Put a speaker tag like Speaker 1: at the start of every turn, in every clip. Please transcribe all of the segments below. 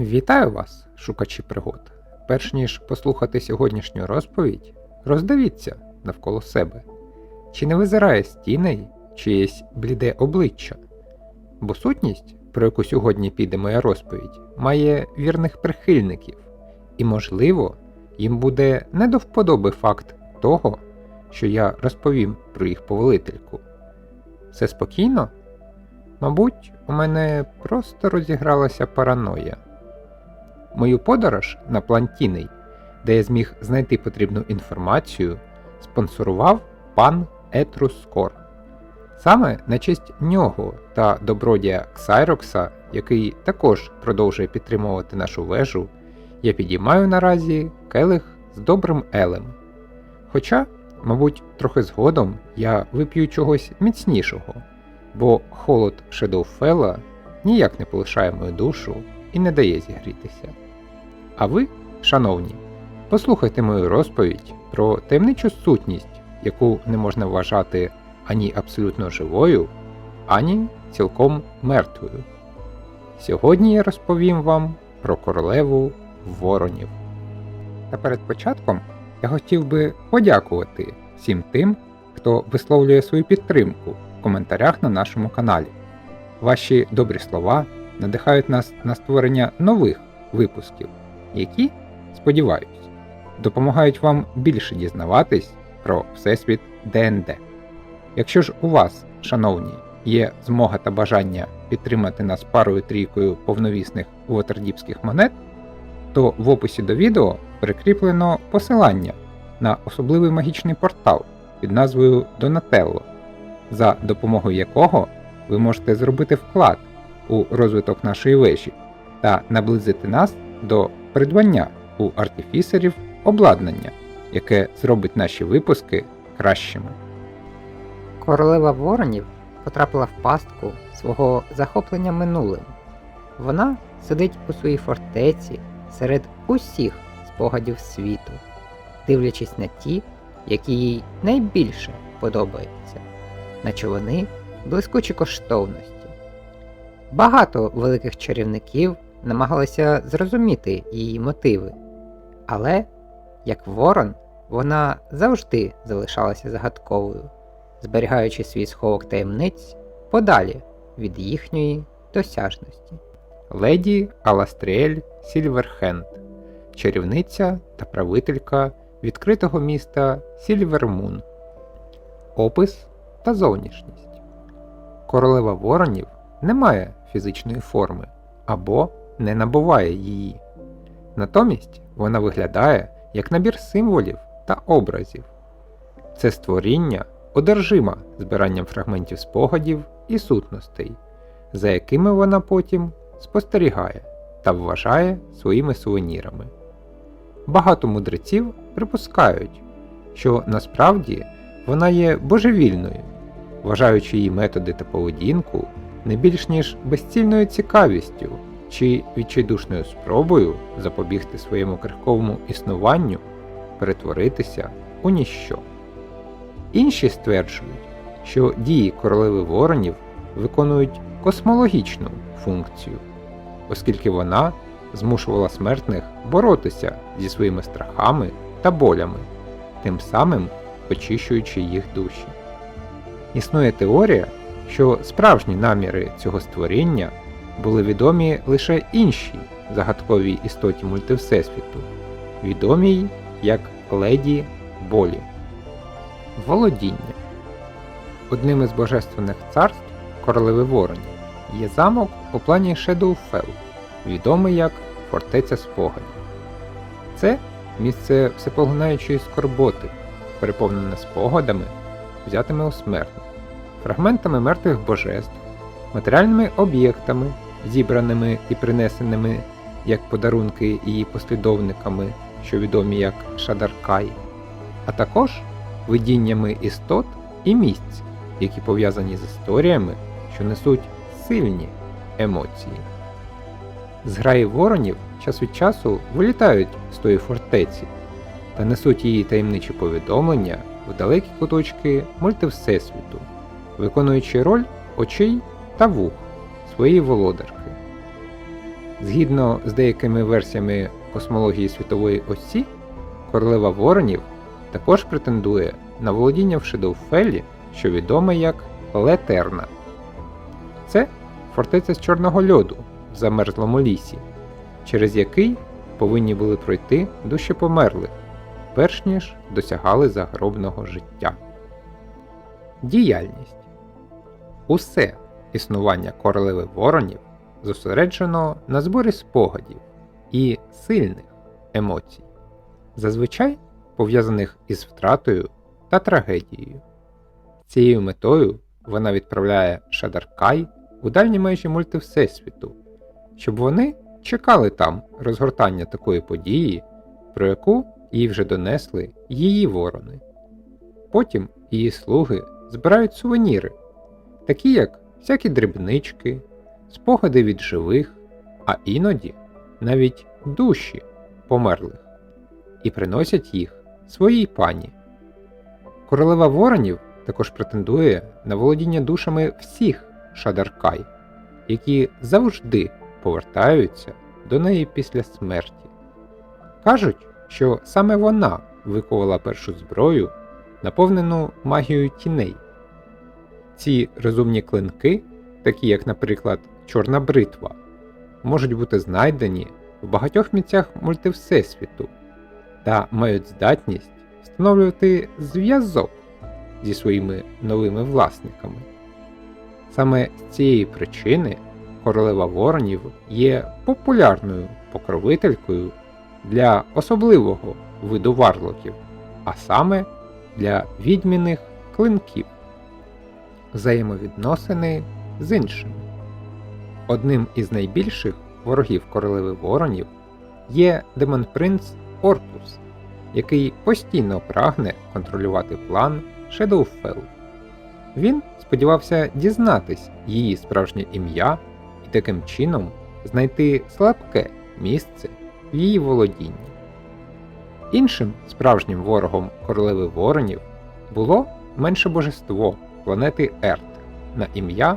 Speaker 1: Вітаю вас, шукачі пригод. Перш ніж послухати сьогоднішню розповідь, роздивіться навколо себе, чи не визирає з чиєсь бліде обличчя. Бо сутність, про яку сьогодні піде моя розповідь, має вірних прихильників, і, можливо, їм буде не до вподоби факт того, що я розповім про їх повелительку. Все спокійно? Мабуть, у мене просто розігралася параноя. Мою подорож на Плантіней, де я зміг знайти потрібну інформацію, спонсорував пан Етрус Скор. Саме на честь нього та добродія Ксайрокса, який також продовжує підтримувати нашу вежу, я підіймаю наразі келих з добрим елем. Хоча, мабуть, трохи згодом я вип'ю чогось міцнішого, бо холод Шедоуфела ніяк не полишає мою душу і не дає зігрітися. А ви, шановні, послухайте мою розповідь про таємничу сутність, яку не можна вважати ані абсолютно живою, ані цілком мертвою. Сьогодні я розповім вам про королеву воронів. Та перед початком я хотів би подякувати всім тим, хто висловлює свою підтримку в коментарях на нашому каналі. Ваші добрі слова надихають нас на створення нових випусків, які, сподіваюсь, допомагають вам більше дізнаватись про Всесвіт ДНД. Якщо ж у вас, шановні, є змога та бажання підтримати нас парою трійкою повновісних уотердіпських монет, то в описі до відео прикріплено посилання на особливий магічний портал під назвою Donatello, за допомогою якого ви можете зробити вклад у розвиток нашої вежі та наблизити нас до придбання у артифісерів обладнання, яке зробить наші випуски кращими. Королева Воронів потрапила в пастку свого захоплення минулим. Вона сидить у своїй фортеці серед усіх спогадів світу, дивлячись на ті, які їй найбільше подобаються, наче вони блискучі коштовності. Багато великих чарівників намагалися зрозуміти її мотиви, але, як ворон, вона завжди залишалася загадковою, зберігаючи свій сховок таємниць подалі від їхньої досяжності. Леді Аластріель Сільверхенд, чарівниця та правителька відкритого міста Сільвермун. Опис та зовнішність. Королева воронів не має фізичної форми або не набуває її. Натомість вона виглядає як набір символів та образів. Це створіння одержима збиранням фрагментів спогадів і сутностей, за якими вона потім спостерігає та вважає своїми сувенірами. Багато мудреців припускають, що насправді вона є божевільною, вважаючи її методи та поведінку не більш ніж безцільною цікавістю чи відчайдушною спробою запобігти своєму крихковому існуванню перетворитися у ніщо. Інші стверджують, що дії королеви воронів виконують космологічну функцію, оскільки вона змушувала смертних боротися зі своїми страхами та болями, тим самим очищуючи їх душі. Існує теорія, що справжні наміри цього створіння були відомі лише іншій загадковій істоті мультивсесвіту, відомій як Леді Болі. Володіння. Одним із божественних царств королеви Воронів є замок у плані Шедоуфел, відомий як Фортеця Спогадів. Це місце всепоглинаючої скорботи, переповнене спогадами, взятими у смертних, фрагментами мертвих божеств, матеріальними об'єктами, зібраними і принесеними як подарунки її послідовниками, що відомі як Шадаркай, а також видіннями істот і місць, які пов'язані з історіями, що несуть сильні емоції. Зграї воронів час від часу вилітають з тої фортеці та несуть її таємничі повідомлення в далекі куточки мультивсесвіту, виконуючи роль очей та вух своєї володарки. Згідно з деякими версіями космології світової осі, королева Воронів також претендує на володіння в Шедоуфелі, що відоме як Летерна. Це фортеця з чорного льоду в замерзлому лісі, через який повинні були пройти душі померлих, перш ніж досягали загробного життя. Діяльність Усе існування королеви воронів зосереджено на зборі спогадів і сильних емоцій, зазвичай пов'язаних із втратою та трагедією. Цією метою вона відправляє Шадаркай у дальні межі мультивсесвіту, щоб вони чекали там розгортання такої події, про яку їй вже донесли її ворони. Потім її слуги збирають сувеніри, такі як всякі дрібнички, спогади від живих, а іноді навіть душі померлих, і приносять їх своїй пані. Королева воронів також претендує на володіння душами всіх шадаркай, які завжди повертаються до неї після смерті. Кажуть, що саме вона виковала першу зброю, наповнену магією тіней. Ці розумні клинки, такі як, наприклад, чорна бритва, можуть бути знайдені в багатьох місцях мультивсесвіту та мають здатність встановлювати зв'язок зі своїми новими власниками. Саме з цієї причини королева воронів є популярною покровителькою для особливого виду варлоків, а саме для відьміних клинків, взаємовідносини з іншими. Одним із найбільших ворогів королеви воронів є демон-принц Оркус, який постійно прагне контролювати план Shadowfell. Він сподівався дізнатись її справжнє ім'я і таким чином знайти слабке місце в її володінні. Іншим справжнім ворогом королеви воронів було менше божество планети Ерт на ім'я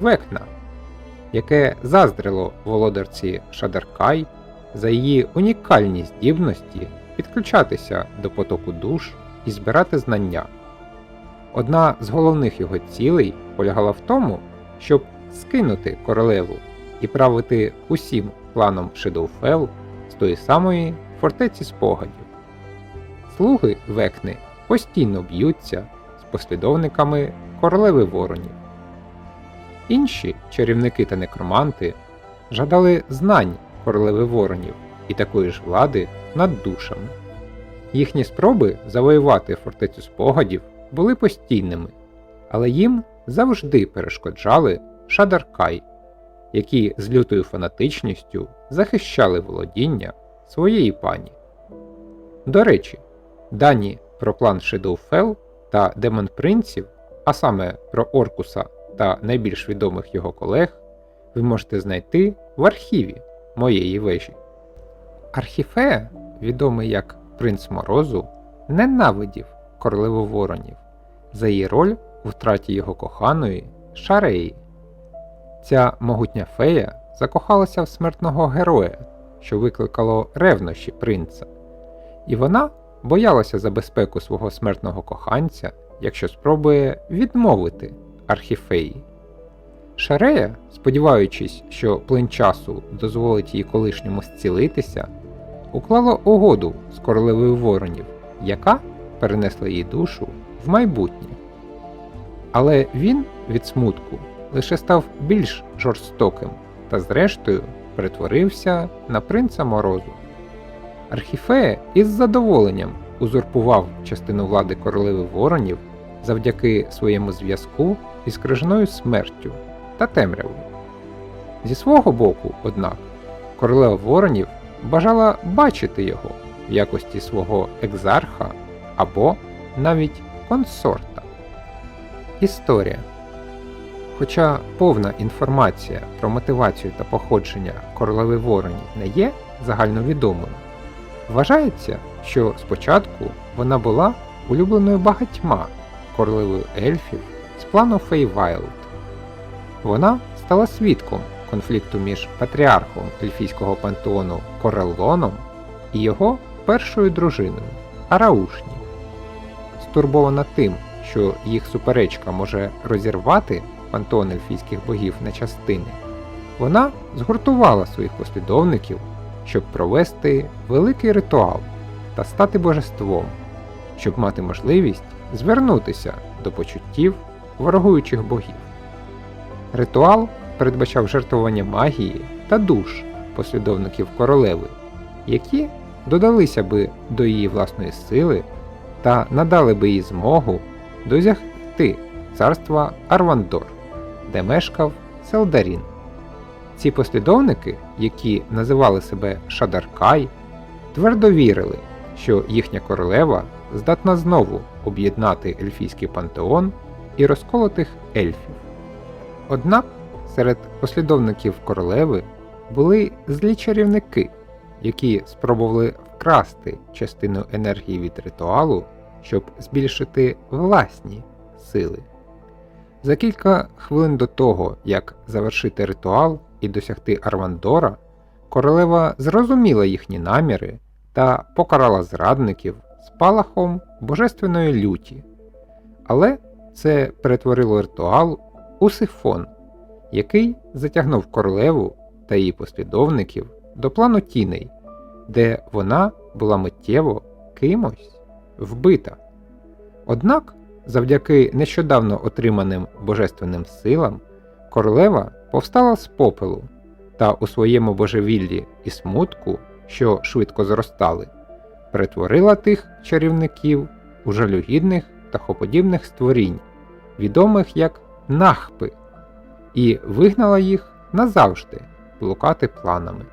Speaker 1: Векна, яке заздрило володарці Шадаркай за її унікальні здібності підключатися до потоку душ і збирати знання. Одна з головних його цілей полягала в тому, щоб скинути королеву і правити усім планом Шедоуфел з тої самої фортеці спогадів. Слуги Векни постійно б'ються з послідовниками королеви воронів. Інші чарівники та некроманти жадали знань королеви воронів і такої ж влади над душами. Їхні спроби завоювати фортецю спогадів були постійними, але їм завжди перешкоджали Шадаркай, які з лютою фанатичністю захищали володіння своєї пані. До речі, дані про план Shadowfell та Демон Принців, а саме про Оркуса та найбільш відомих його колег, ви можете знайти в архіві моєї вежі. Архіфея, відомий як Принц Морозу, ненавидів королеву воронів за її роль у втраті його коханої Шареї. Ця могутня фея закохалася в смертного героя, що викликало ревнощі принца, і вона боялася за безпеку свого смертного коханця, якщо спробує відмовити архіфеї. Шарея, сподіваючись, що плин часу дозволить їй колишньому зцілитися, уклала угоду з королевою воронів, яка перенесла її душу в майбутнє. Але він від смутку лише став більш жорстоким та, зрештою, перетворився на принца морозу. Архіфея із задоволенням узурпував частину влади королеви воронів завдяки своєму зв'язку із крижаною смертю та темрявою. Зі свого боку, однак, королева воронів бажала бачити його в якості свого екзарха або навіть консорта. Історія. Хоча повна інформація про мотивацію та походження королеви воронів не є загальновідомою, вважається, що спочатку вона була улюбленою багатьма королевою ельфів з плану Фейвайлд. Вона стала свідком конфлікту між патріархом ельфійського пантеону Кореллоном і його першою дружиною Араушні. Стурбована тим, що їх суперечка може розірвати пантеон ельфійських богів на частини, вона згуртувала своїх послідовників, щоб провести великий ритуал та стати божеством, щоб мати можливість звернутися до почуттів ворогуючих богів. Ритуал передбачав жертвування магії та душ послідовників королеви, які додалися би до її власної сили та надали би їй змогу досягти царства Арвандор, де мешкав Селдарін. Ці послідовники, які називали себе Шадаркай, твердо вірили, що їхня королева здатна знову об'єднати ельфійський пантеон і розколотих ельфів. Однак серед послідовників королеви були злі чарівники, які спробували вкрасти частину енергії від ритуалу, щоб збільшити власні сили. За кілька хвилин до того, як завершити ритуал і досягти Арвандора, королева зрозуміла їхні наміри та покарала зрадників спалахом божественної люті. Але це перетворило ритуал у сифон, який затягнув королеву та її послідовників до плану тіней, де вона була миттєво кимось вбита. Однак, завдяки нещодавно отриманим божественним силам, королева повстала з попелу та у своєму божевіллі і смутку, що швидко зростали, перетворила тих чарівників у жалюгідних птахоподібних створінь, відомих як нахпи, і вигнала їх назавжди блукати планами.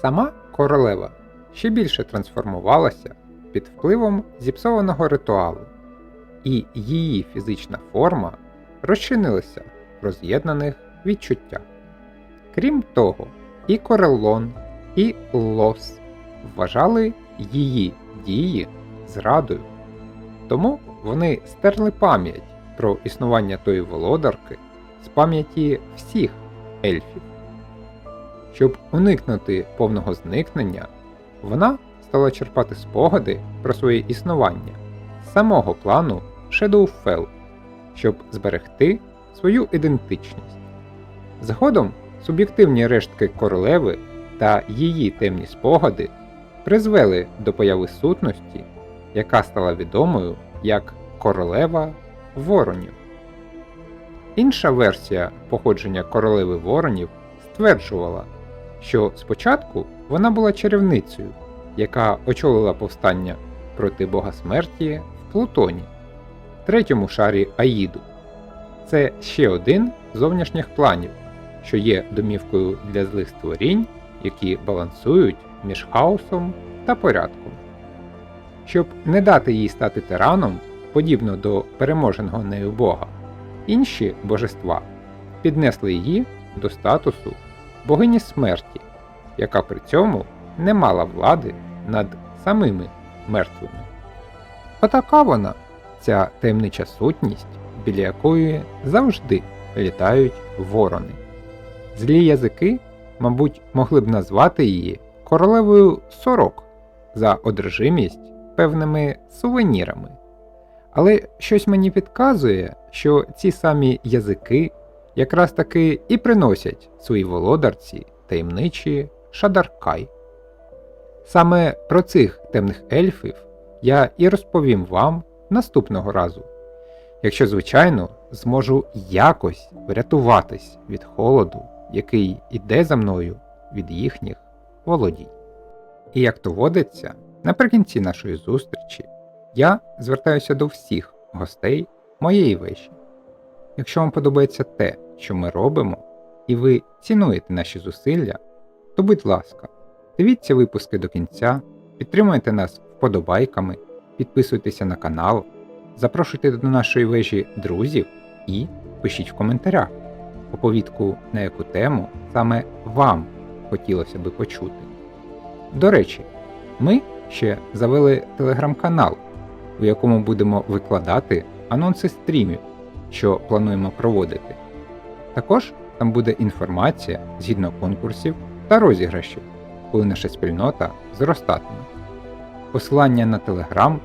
Speaker 1: Сама королева ще більше трансформувалася під впливом зіпсованого ритуалу, і її фізична форма розчинилася в роз'єднаних відчуттях. Крім того, і Кореллон, і Лос вважали її дії зрадою, тому вони стерли пам'ять про існування тої володарки з пам'яті всіх ельфів. Щоб уникнути повного зникнення, вона стала черпати спогади про своє існування з самого плану Shadowfell, щоб зберегти свою ідентичність. Згодом суб'єктивні рештки королеви та її темні спогади призвели до появи сутності, яка стала відомою як королева воронів. Інша версія походження королеви воронів стверджувала, що спочатку вона була чарівницею, яка очолила повстання проти бога смерті в Плутоні, третьому шарі Аїду. Це ще один з зовнішніх планів, що є домівкою для злих створінь, які балансують між хаосом та порядком. Щоб не дати їй стати тираном, подібно до переможеного нею Бога, інші божества піднесли її до статусу богині смерті, яка при цьому не мала влади над самими мертвими. Отака вона, ця таємнича сутність, біля якої завжди літають ворони. Злі язики, мабуть, могли б назвати її королевою сорок за одержимість певними сувенірами. Але щось мені підказує, що ці самі язики якраз таки і приносять своїй володарці таємничі шадаркай. Саме про цих темних ельфів я і розповім вам наступного разу, якщо, звичайно, зможу якось врятуватись від холоду, який іде за мною від їхніх володінь. І як то водиться, наприкінці нашої зустрічі я звертаюся до всіх гостей моєї вежі. Якщо вам подобається те, що ми робимо, і ви цінуєте наші зусилля, то будь ласка, дивіться випуски до кінця, підтримуйте нас вподобайками, підписуйтеся на канал, запрошуйте до нашої вежі друзів і пишіть в коментарях оповідку, на яку тему саме вам хотілося би почути. До речі, ми ще завели телеграм-канал, у якому будемо викладати анонси стрімів, що плануємо проводити. Також Там буде інформація згідно конкурсів та розіграшів, коли наша спільнота зростатиме. Посилання на Telegram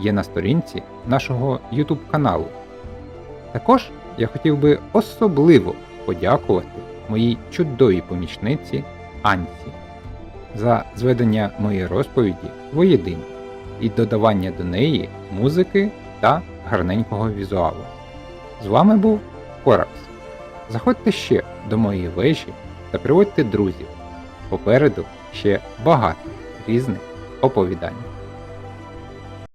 Speaker 1: є на сторінці нашого YouTube каналу. Також я хотів би особливо подякувати моїй чудовій помічниці Анці за зведення моєї розповіді воєдино і додавання до неї музики та гарненького візуалу. З вами був Коракс. Заходьте ще до моєї вежі та приводьте друзів. Попереду ще багато різних оповідань.